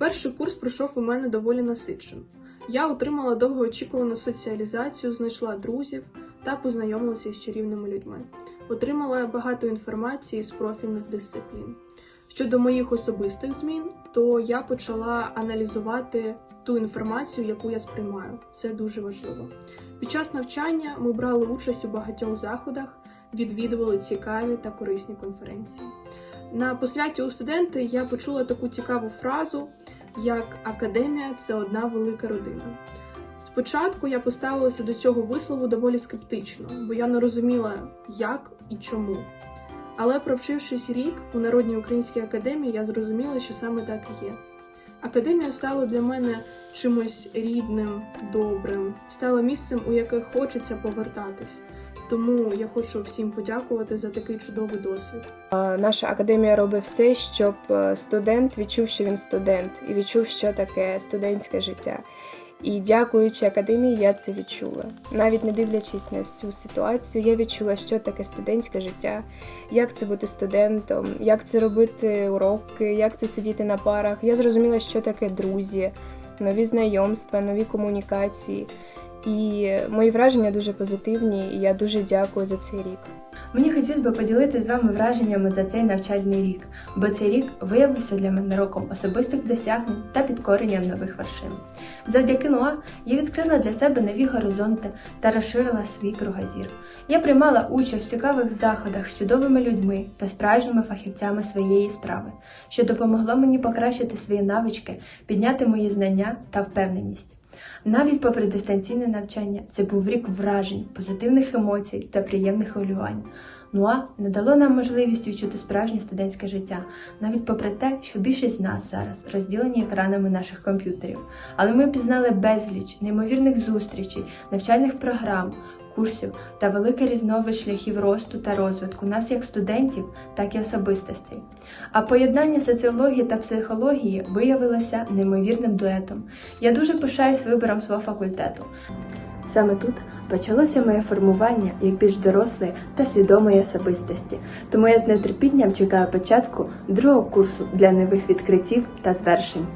Перший курс пройшов у мене доволі насичено. Я отримала довгоочікувану соціалізацію, знайшла друзів та познайомилася з чарівними людьми. Отримала багато інформації з профільних дисциплін. Щодо моїх особистих змін, то я почала аналізувати ту інформацію, яку я сприймаю. Це дуже важливо. Під час навчання ми брали участь у багатьох заходах, відвідували цікаві та корисні конференції. На посвяті у студенти я почула таку цікаву фразу, як академія це одна велика родина. Спочатку я поставилася до цього вислову доволі скептично, бо я не розуміла, як і чому. Але провчившись рік у Народній українській академії, я зрозуміла, що саме так і є. Академія стала для мене чимось рідним, добрим, стала місцем, у яке хочеться повертатись. Тому я хочу всім подякувати за такий чудовий досвід. Наша академія робить все, щоб е, студент відчув, що він студент, і відчув, що таке студентське життя. І дякуючи академії, я це відчула. Навіть не дивлячись на всю ситуацію, я відчула, що таке студентське життя, як це бути студентом, як це робити уроки, як це сидіти на парах. Я зрозуміла, що таке друзі, нові знайомства, нові комунікації. І мої враження дуже позитивні, і я дуже дякую за цей рік. Мені хотілося б поділитися з вами враженнями за цей навчальний рік, бо цей рік виявився для мене роком особистих досягнень та підкорення нових вершин. Завдяки НОА я відкрила для себе нові горизонти та розширила свій кругозір. Я приймала участь в цікавих заходах з чудовими людьми та справжніми фахівцями своєї справи, що допомогло мені покращити свої навички, підняти мої знання та впевненість. Навіть попри дистанційне навчання, це був рік вражень, позитивних емоцій та приємних хвилювань. НУА не дало нам можливість відчути справжнє студентське життя, навіть попри те, що більшість з нас зараз розділені екранами наших комп'ютерів. Але ми пізнали безліч неймовірних зустрічей, навчальних програм, курсів та великий різновид шляхів росту та розвитку нас як студентів, так і особистостей. А поєднання соціології та психології виявилося неймовірним дуетом. Я дуже пишаюсь вибором свого факультету. Саме тут почалося моє формування як більш дорослої та свідомої особистості, тому я з нетерпінням чекаю початку другого курсу для нових відкриттів та звершень.